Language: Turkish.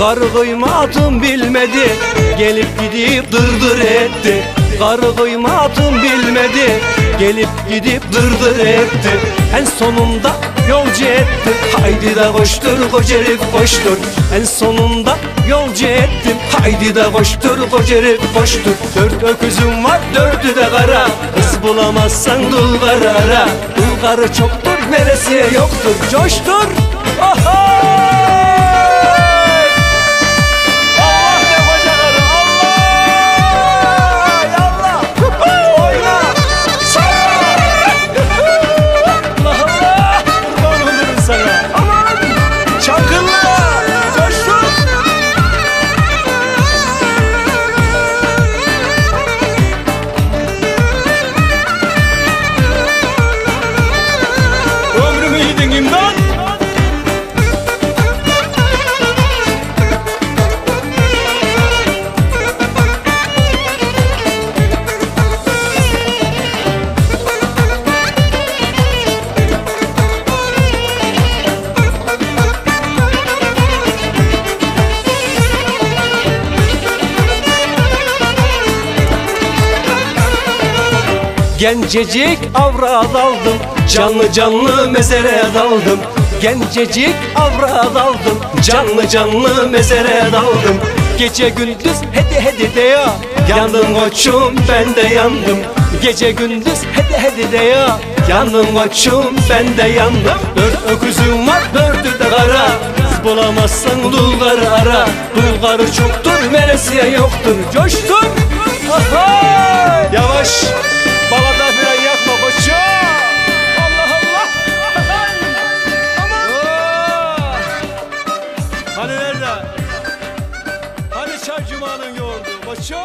Karı kıymatım bilmedi. Gelip gidip dırdır etti. Karı kıymatım bilmedi. Gelip gidip dırdır etti. En sonunda yolcu etti Haydi de koştur koca herif koştur. En sonunda yolcu ettim Haydi de koştur koca herif koştur. Dört öküzüm var dördü de kara. Kız bulamazsan dul karara Dul karı çoktur veresiye yoktur? Coştur! Oho! Gencecik avra daldım Canlı canlı mezere daldım. Gencecik avra daldım Canlı canlı mezere daldım. Gece gündüz hedi hedi de ya Yandım koçum ben de yandım. Gece gündüz hedi hedi de ya Yandım koçum ben de yandım. Dört öküzüm var dördü de kara. Kız bulamazsan dulgarı ara. Dulgarı çoktur veresiye yoktur. Coştun Aha! Hani nerede? Hani çarşımanın yoğurdu? Başım.